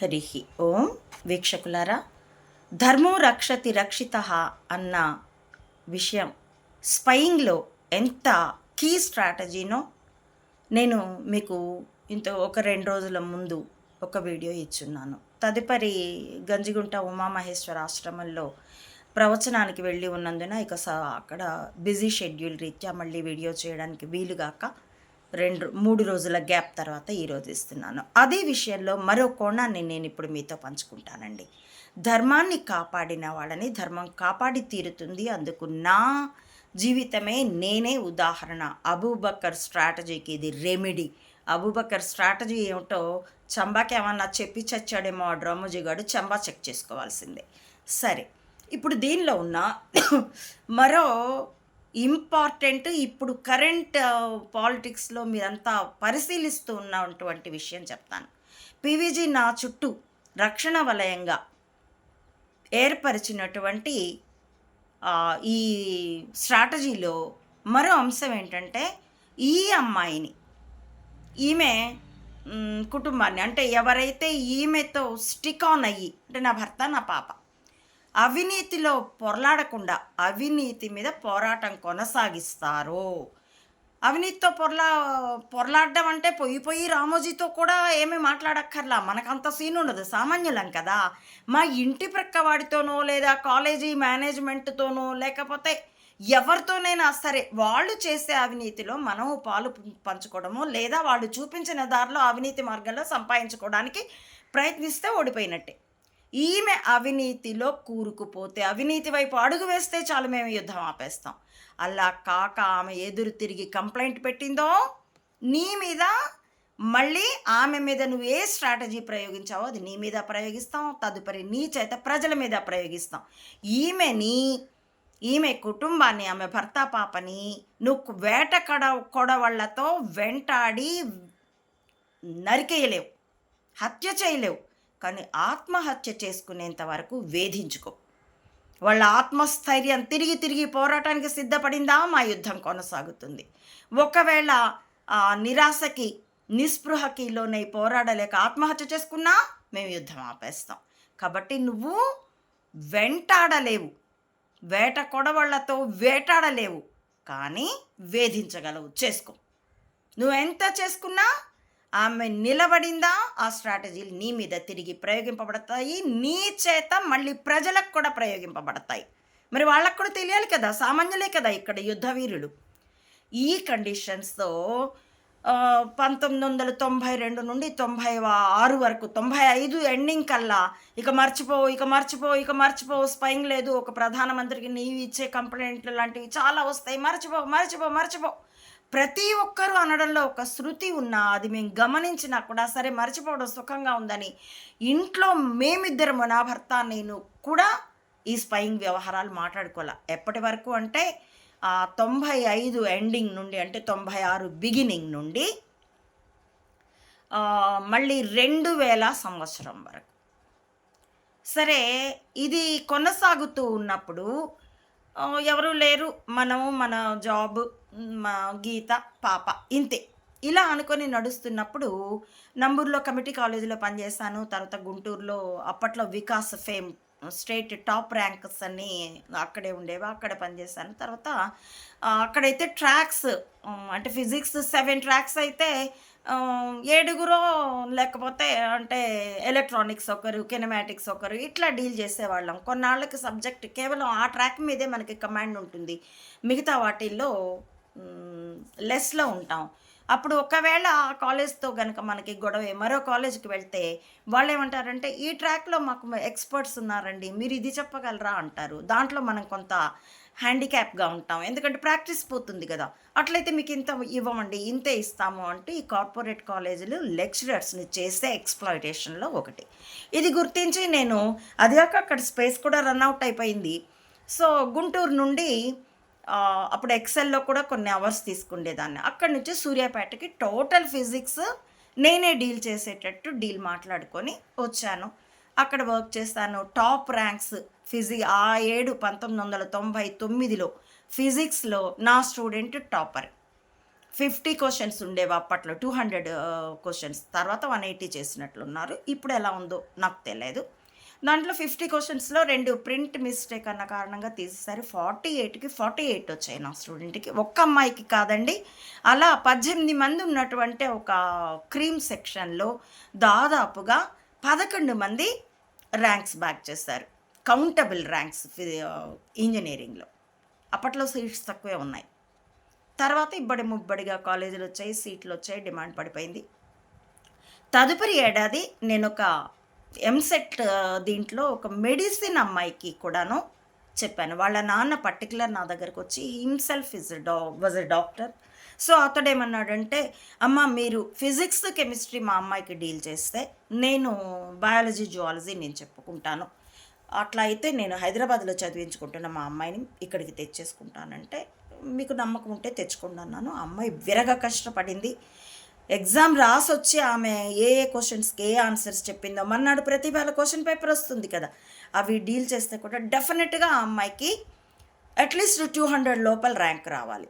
హరి. ఓం వీక్షకులారా ధర్మో రక్షతి రక్షిత అన్న విషయం స్పయింగ్లో ఎంత కీ స్ట్రాటజీనో నేను మీకు ఇంత ఒక రెండు రోజుల ముందు ఒక వీడియో ఇచ్చున్నాను. తదుపరి గంజిగుంట ఉమామహేశ్వర ఆశ్రమంలో ప్రవచనానికి వెళ్ళి ఉన్నందున ఇక స అక్కడ బిజీ షెడ్యూల్ రీత్యా మళ్ళీ వీడియో చేయడానికి వీలుగాక రెండు మూడు రోజుల గ్యాప్ తర్వాత ఈరోజు ఇస్తున్నాను. అదే విషయంలో మరో కోణాన్ని నేను ఇప్పుడు మీతో పంచుకుంటానండి. ధర్మాన్ని కాపాడిన వాళ్ళని ధర్మం కాపాడి తీరుతుంది. అందుకు నా జీవితమే నేనే ఉదాహరణ. అబూబక్కర్ స్ట్రాటజీకి ఇది రెమెడీ. అబూబక్కర్ స్ట్రాటజీ ఏమిటో చంబాకి ఏమన్నా చెప్పి చచ్చాడేమో ఆ డ్రమ్ముజిగాడు చంబా చెక్ చేసుకోవాల్సిందే. సరే ఇప్పుడు దీనిలో ఉన్న మరో ఇంపార్టెంట్. ఇప్పుడు కరెంట్ పాలిటిక్స్లో మీరంతా పరిశీలిస్తూ ఉన్నటువంటి విషయం చెప్తాను. పీవీజీ నా చుట్టూ రక్షణ వలయంగా ఏర్పరిచినటువంటి ఈ స్ట్రాటజీలో మరో అంశం ఏంటంటే ఈ అమ్మాయిని ఈమె కుటుంబాన్ని అంటే ఎవరైతే ఈమెతో స్టిక్ ఆన్ అయ్యి అంటే నా భర్త నా పాప అవినీతిలో పొరలాడకుండా అవినీతి మీద పోరాటం కొనసాగిస్తారు. అవినీతితో పొరలా పొరలాడడం అంటే పొయ్యి పొయ్యి రామోజీతో కూడా ఏమీ మాట్లాడక్కర్లా. మనకంత సీన్ ఉండదు సామాన్యులం కదా. మా ఇంటి ప్రక్కవాడితోనో లేదా కాలేజీ మేనేజ్మెంట్తోనో లేకపోతే ఎవరితోనైనా సరే వాళ్ళు చేసే అవినీతిలో మనం పాలు పంచుకోవడము లేదా వాళ్ళు చూపించిన దారిలో అవినీతి మార్గంలో సంపాదించుకోవడానికి ప్రయత్నిస్తే ఓడిపోయినట్టే. ఈమె అవినీతిలో కూరుకుపోతే అవినీతి వైపు అడుగు వేస్తే చాలు మేము యుద్ధం ఆపేస్తాం. అలా కాక ఆమె ఎదురు తిరిగి కంప్లైంట్ పెట్టిందో నీ మీద మళ్ళీ ఆమె మీద నువ్వు ఏ స్ట్రాటజీ ప్రయోగించావో అది నీ మీద ప్రయోగిస్తాం తదుపరి నీ చేత ప్రజల మీద ప్రయోగిస్తాం. ఈమెని ఈమె కుటుంబాన్ని ఆమె భర్త పాపని నువ్వు వేట కడ కొడవళ్ళతో వెంటాడి నరికేయలేవు హత్య చేయలేవు. కానీ ఆత్మహత్య చేసుకునేంత వరకు వేధించుకో. వాళ్ళ ఆత్మస్థైర్యం తిరిగి తిరిగి పోరాటానికి సిద్ధపడిందా? మా యుద్ధం కొనసాగుతుంది. ఒకవేళ ఆ నిరాశకి నిస్పృహకి లోనై పోరాడలేక ఆత్మహత్య చేసుకున్నా మేము యుద్ధం ఆపేస్తాం. కాబట్టి నువ్వు వెంటాడలేవు. వేట కొడవళ్ళతో వేటాడలేవు. కానీ వేధించగలవు. చేసుకో. నువ్వు ఎంత చేసుకున్నా ఆమె నిలబడిందా? ఆ స్ట్రాటజీలు నీ మీద తిరిగి ప్రయోగింపబడతాయి. నీ చేత మళ్ళీ ప్రజలకు కూడా ప్రయోగింపబడతాయి. మరి వాళ్ళకు కూడా తెలియాలి కదా సామాన్యులే కదా ఇక్కడ యుద్ధ వీరులు. ఈ కండిషన్స్తో పంతొమ్మిది వందల తొంభై రెండు నుండి తొంభై ఆరు వరకు తొంభై ఐదు ఎండింగ్ కల్లా ఇక మర్చిపో ఇక మర్చిపో ఇక మర్చిపో స్పైంగ్ లేదు. ఒక ప్రధానమంత్రికి నీవు ఇచ్చే కంప్లైంట్లు లాంటివి చాలా వస్తాయి. మర్చిపో మర్చిపో మర్చిపో ప్రతి ఒక్కరూ అనడంలో ఒక శృతి ఉన్నా అది మేము గమనించినా కూడా సరే మర్చిపోవడం సుఖంగా ఉందని ఇంట్లో మేమిద్దరము నా భర్త నేను కూడా ఈ స్పైయింగ్ వ్యవహారాలు మాట్లాడుకోవాలి. ఎప్పటి వరకు అంటే తొంభై ఐదు ఎండింగ్ నుండి అంటే తొంభై ఆరు బిగినింగ్ నుండి మళ్ళీ రెండు వేల సంవత్సరం వరకు. సరే ఇది కొనసాగుతూ ఉన్నప్పుడు ఎవరు లేరు. మనము మన జాబ్ మా గీత పాప ఇంతే. ఇలా అనుకొని నడుస్తున్నప్పుడు నంబూరులో కమిటీ కాలేజీలో పనిచేశాను తర్వాత గుంటూరులో అప్పట్లో Vikas fame state top ranks అన్నీ అక్కడే ఉండేవి. అక్కడ పనిచేశాను తర్వాత అక్కడైతే ట్రాక్స్ అంటే ఫిజిక్స్ సెవెన్ ట్రాక్స్ అయితే ఏడుగురో లేకపోతే అంటే ఎలక్ట్రానిక్స్ ఒకరు కెనమాటిక్స్ ఒకరు ఇట్లా డీల్ చేసేవాళ్ళం. కొన్నాళ్ళకి సబ్జెక్ట్ కేవలం ఆ ట్రాక్ మీదే మనకి కమాండ్ ఉంటుంది. మిగతా వాటిల్లో లెస్లో ఉంటాం. అప్పుడు ఒకవేళ ఆ కాలేజ్తో కనుక మనకి గొడవ మరో కాలేజ్కి వెళ్తే వాళ్ళు ఏమంటారంటే ఈ ట్రాక్లో మాకు ఎక్స్పర్ట్స్ ఉన్నారండి మీరు ఇది చెప్పగలరా? అంటారు. దాంట్లో మనం కొంత హ్యాండిక్యాప్గా ఉంటాం. ఎందుకంటే ప్రాక్టీస్ పోతుంది కదా. అట్లయితే మీకు ఇంత ఇవ్వమండి ఇంతే ఇస్తాము అంటే ఈ కార్పొరేట్ కాలేజీలు లెక్చరర్స్ని చేసే ఎక్స్ప్లాయిటేషన్లో ఒకటి. ఇది గుర్తించి నేను అది అక్కడ స్పేస్ కూడా రన్ అవుట్ అయిపోయింది. సో గుంటూరు నుండి అప్పుడు ఎక్సెల్లో కూడా కొన్ని అవర్స్ తీసుకుండేదాన్ని. అక్కడి నుంచి సూర్యాపేటకి టోటల్ ఫిజిక్స్ నేనే డీల్ చేసేటట్టు డీల్ మాట్లాడుకొని వచ్చాను. అక్కడ వర్క్ చేస్తాను. టాప్ ర్యాంక్స్ ఫిజి ఆ ఏడు పంతొమ్మిది వందల తొంభై తొమ్మిదిలో ఫిజిక్స్లో నా స్టూడెంట్ టాపర్ ఫిఫ్టీ క్వశ్చన్స్ ఉండేవి అప్పట్లో టూ హండ్రెడ్ క్వశ్చన్స్ తర్వాత వన్ ఎయిటీ చేసినట్లున్నారు. ఇప్పుడు ఎలా ఉందో నాకు తెలియదు. దాంట్లో ఫిఫ్టీ క్వశ్చన్స్లో రెండు ప్రింట్ మిస్టేక్ అన్న కారణంగా తీసేసారి ఫార్టీ ఎయిట్కి ఫార్టీ ఎయిట్ వచ్చాయి నా స్టూడెంట్కి. ఒక్క అమ్మాయికి కాదండి. అలా పద్దెనిమిది మంది ఉన్నటువంటి ఒక క్రీమ్ సెక్షన్లో దాదాపుగా పదకొండు మంది ర్యాంక్స్ బ్యాక్ చేశారు. కౌంటబుల్ ర్యాంక్స్ ఇంజనీరింగ్లో అప్పట్లో సీట్స్ తక్కువే ఉన్నాయి. తర్వాత ఇబ్బడి ముబ్బడిగా కాలేజీలు వచ్చాయి సీట్లు వచ్చాయి డిమాండ్ పడిపోయింది. తదుపరి ఏడాది నేను ఒక ఎంసెట్ దీంట్లో ఒక మెడిసిన్ అమ్మాయికి కూడాను చెప్పాను. వాళ్ళ నాన్న పర్టికులర్ నా దగ్గరకు వచ్చి himself is the was a doctor so అతడు ఏమన్నాడంటే అమ్మ మీరు ఫిజిక్స్ కెమిస్ట్రీ మా అమ్మాయికి డీల్ చేస్తే నేను బయాలజీ జువాలజీ నేను చెప్పుకుంటాను. అట్లా అయితే నేను హైదరాబాద్లో చదివించుకుంటున్న మా అమ్మాయిని ఇక్కడికి తెచ్చేసుకుంటానంటే మీకు నమ్మకం ఉంటే తెచ్చుకోండి అన్నాను. ఆ అమ్మాయి విరగ కష్టపడింది. ఎగ్జామ్ రాసి వచ్చి ఆమె ఏ ఏ క్వశ్చన్స్కి ఏ ఆన్సర్స్ చెప్పిందో మన్నాడు ప్రతి వేళ క్వశ్చన్ పేపర్ వస్తుంది కదా. అవి డీల్ చేస్తే కూడా డెఫినెట్గా ఆ అమ్మాయికి అట్లీస్ట్ టూ హండ్రెడ్ లోపల ర్యాంక్ రావాలి.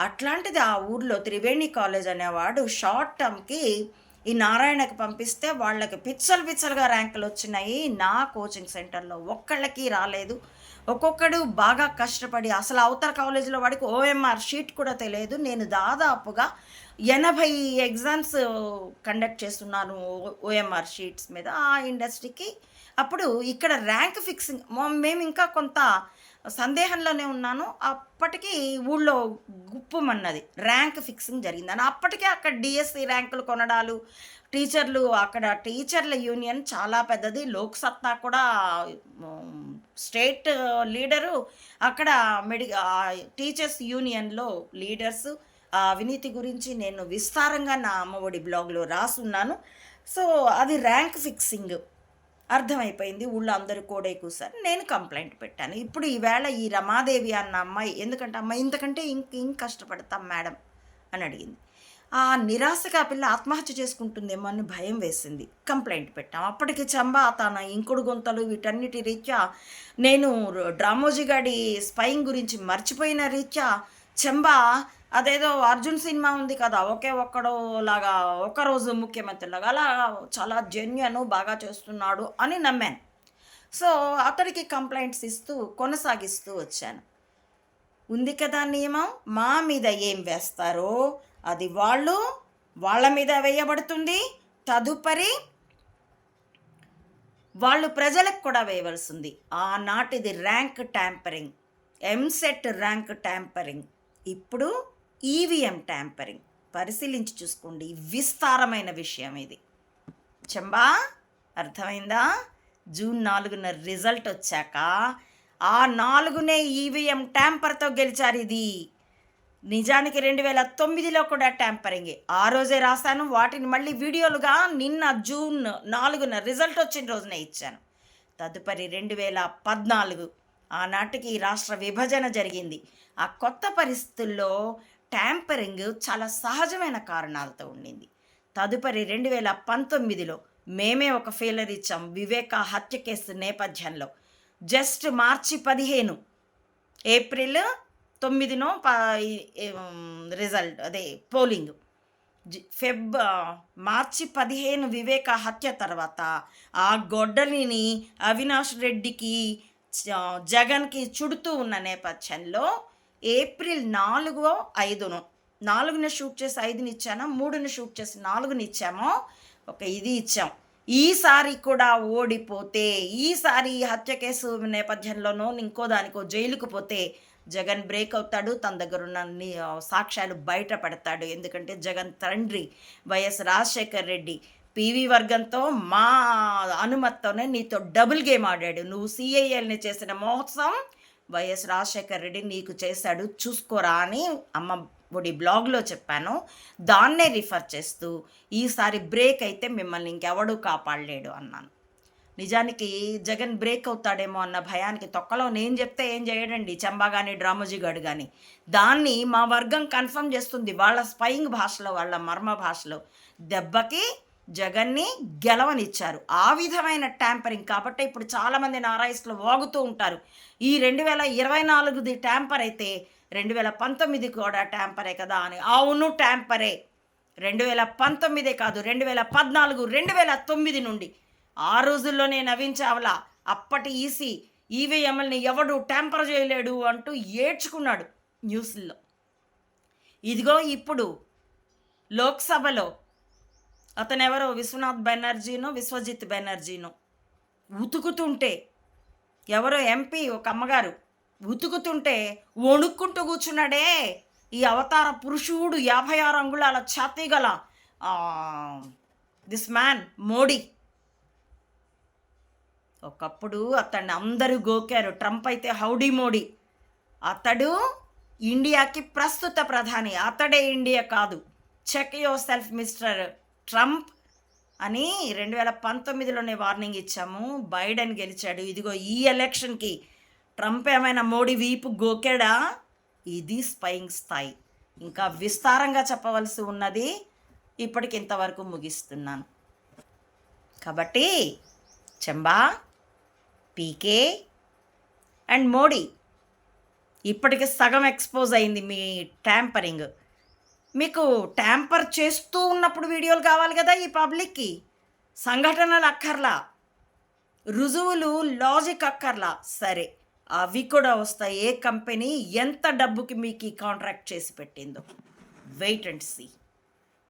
అట్లాంటిది ఆ ఊర్లో త్రివేణి కాలేజ్ అనేవాడు షార్ట్ టర్మ్కి ఈ నారాయణకి పంపిస్తే వాళ్ళకి పిచ్చలు పిచ్చలుగా ర్యాంకులు వచ్చినాయి. నా కోచింగ్ సెంటర్లో ఒక్కళ్ళకి రాలేదు. ఒక్కొక్కడు బాగా కష్టపడి అసలు అవతల కాలేజీలో వాడికి ఓఎంఆర్ షీట్ కూడా తెలియదు. నేను దాదాపుగా ఎనభై ఎగ్జామ్స్ కండక్ట్ చేస్తున్నాను ఓఎంఆర్ షీట్స్ మీద ఆ ఇండస్ట్రీకి. అప్పుడు ఇక్కడ ర్యాంక్ ఫిక్సింగ్ మేము ఇంకా కొంత సందేహంలోనే ఉన్నాను. అప్పటికి ఊళ్ళో గుప్పమన్నది. ర్యాంక్ ఫిక్సింగ్ జరిగిందని. అప్పటికే అక్కడ డిఎస్సి ర్యాంకులు కొనడాలు టీచర్లు అక్కడ టీచర్ల యూనియన్ చాలా పెద్దది. లోక్ సత్తా కూడా స్టేట్ లీడరు అక్కడ మెడి ఆ టీచర్స్ యూనియన్లో లీడర్స్. ఆ అవినీతి గురించి నేను విస్తారంగా నా అమ్మఒడి బ్లాగ్లో రాసున్నాను. సో అది ర్యాంక్ ఫిక్సింగ్. అర్థమైపోయింది. ఊళ్ళో అందరూ కోడే కూసారు. నేను కంప్లైంట్ పెట్టాను. ఇప్పుడు ఈవేళ ఈ రమాదేవి అన్న అమ్మాయి ఎందుకంటే అమ్మాయి ఇంతకంటే ఇంక ఇంక కష్టపడతాం మేడం? అని అడిగింది. ఆ నిరాశగా ఆ పిల్ల ఆత్మహత్య చేసుకుంటుందేమో అని భయం వేసింది. కంప్లైంట్ పెట్టాం. అప్పటికి చంబా తన ఇంకుడు గుంతలు వీటన్నిటి రీత్యా నేను డ్రామోజీ గాడి స్పైయింగ్ గురించి మర్చిపోయిన రీత్యా చంబా అదేదో అర్జున్ సినిమా ఉంది కదా ఒకే ఒక్కడు లాగా ఒకరోజు ముఖ్యమంత్రి లాగా అలా చాలా జెన్యున్ బాగా చేస్తున్నాడు అని నమ్మాను. సో అతడికి కంప్లైంట్స్ ఇస్తూ కొనసాగిస్తూ వచ్చాను. ఉంది కదా నియమం? మా మీద ఏం వేస్తారో అది వాళ్ళు వాళ్ళ మీద వేయబడుతుంది. తదుపరి వాళ్ళు ప్రజలకు కూడా వేయవలసింది. ఆనాటిది rank tampering. EAMCET rank tampering. ఇప్పుడు ఈవీఎం ట్యాంపరింగ్. పరిశీలించి చూసుకోండి. విస్తారమైన విషయం ఇది. చెంబా అర్థమైందా? జూన్ నాలుగున రిజల్ట్ వచ్చాక ఆ నాలుగునే ఈవీఎం ట్యాంపర్తో గెలిచారు ఇది. నిజానికి రెండు వేల తొమ్మిదిలో కూడా ట్యాంపరింగ్. ఆ రోజే రాశాను వాటిని మళ్ళీ వీడియోలుగా నిన్న జూన్ నాలుగున రిజల్ట్ వచ్చిన రోజునే ఇచ్చాను. తదుపరి రెండు వేల పద్నాలుగు. ఆనాటికి ఈ రాష్ట్ర విభజన జరిగింది. ఆ కొత్త పరిస్థితుల్లో ట్యాంపరింగ్ చాలా సహజమైన కారణాలతో ఉండింది. తదుపరి రెండు వేల పంతొమ్మిదిలో మేమే ఒక ఫెయిలర్ ఇచ్చాం వివేక హత్య కేసు నేపథ్యంలో. జస్ట్ మార్చి పదిహేను ఏప్రిల్ తొమ్మిదినో ప రిజల్ట్ అదే పోలింగ్. ఫెబ్ మార్చి పదిహేను వివేక హత్య తర్వాత ఆ గొడ్డలిని అవినాష్ రెడ్డికి జగన్కి చుడుతూ ఉన్న నేపథ్యంలో ఏప్రిల్ నాలుగో ఐదును నాలుగున షూట్ చేసి ఐదుని ఇచ్చాను మూడుని షూట్ చేసి నాలుగుని ఇచ్చామో? ఒక ఇది ఇచ్చాం. ఈసారి కూడా ఓడిపోతే ఈసారి హత్య కేసు నేపథ్యంలోనో ఇంకో దానికో జైలుకు పోతే జగన్ బ్రేక్ అవుతాడు తన దగ్గర ఉన్న సాక్ష్యాలు బయటపడతాడు ఎందుకంటే జగన్ తండ్రి వైఎస్ రాజశేఖర్ రెడ్డి పీవీ వర్గంతో మా అనుమతితోనే నీతో డబుల్ గేమ్ ఆడాడు. నువ్వు సిఐఎల్ని చేసిన మోసం వైఎస్ రాజశేఖర్ రెడ్డి నీకు చేశాడు. చూసుకోరా అని అమ్మ ఒడి బ్లాగ్లో చెప్పాను. దాన్నే రిఫర్ చేస్తూ ఈసారి బ్రేక్ అయితే మిమ్మల్ని ఇంకెవడూ కాపాడలేడు అన్నాను. నిజానికి జగన్ బ్రేక్ అవుతాడేమో అన్న భయానికి తొక్కలో నేను చెప్తే ఏం చేయడండి? చంబా కానీ డ్రామోజీ గాడు కానీ దాన్ని మా వర్గం కన్ఫర్మ్ చేస్తుంది. వాళ్ళ స్పయింగ్ భాషలో వాళ్ళ మర్మ భాషలో. దెబ్బకి జగన్ని గెలవనిచ్చారు. ఆ విధమైన ట్యాంపరింగ్ కాబట్టి ఇప్పుడు చాలామంది నారాయిస్టులు వాగుతూ ఉంటారు. ఈ రెండు వేల ఇరవై నాలుగుది ట్యాంపర్ అయితే రెండు వేల పంతొమ్మిది కూడా ట్యాంపరే కదా అని. అవును ట్యాంపరే. రెండు వేల పంతొమ్మిదే కాదు రెండు వేల పద్నాలుగు రెండు వేల తొమ్మిది నుండి ఆ రోజుల్లోనే నవీన్ చావ్లా అప్పటి ఈసీ ఈవీఎంఎల్ని ఎవడు ట్యాంపర్ చేయలేడు అంటూ ఏడ్చుకున్నాడు న్యూస్లో. ఇదిగో ఇప్పుడు లోక్సభలో అతనెవరో? విశ్వనాథ్ బెనర్జీనో? విశ్వజిత్ బెనర్జీనో? ఉతుకుతుంటే ఎవరో ఎంపీ? ఒక అమ్మగారు ఉతుకుతుంటే వణుక్కుంటూ కూర్చున్నాడే. ఈ అవతార పురుషుడు యాభై ఆరు అంగుళాల ఛాతీ గల దిస్ మ్యాన్ మోడీ. ఒకప్పుడు అతన్ని అందరూ గోకారు. ట్రంప్ అయితే హౌడీ మోడీ. అతడు ఇండియాకి ప్రస్తుత ప్రధాని. అతడే ఇండియా కాదు. Check yourself mister Trump అని రెండు వేల పంతొమ్మిదిలోనే వార్నింగ్ ఇచ్చాము. బైడెన్ గెలిచాడు. ఇదిగో ఈ ఎలక్షన్కి ట్రంప్ ఏమైనా మోడీ వీపు గోకెడా? ఇది స్పైయింగ్ స్థాయి. ఇంకా విస్తారంగా చెప్పవలసి ఉన్నది ఇప్పటికి ఇంతవరకు ముగిస్తున్నాను. కాబట్టి చెంబా పీకే అండ్ మోడీ. ఇప్పటికే సగం ఎక్స్పోజ్ అయింది మీ ట్యాంపరింగ్. మీకు ట్యాంపర్ చేస్తూ ఉన్నప్పుడు వీడియోలు కావాలి కదా ఈ పబ్లిక్కి? సంఘటనలు అక్కర్లా? రుజువులు లాజిక్ అక్కర్లా? సరే అవి కూడా వస్తాయి. ఏ కంపెనీ ఎంత డబ్బుకి మీకు ఈ కాంట్రాక్ట్ చేసి పెట్టిందో? Wait and see.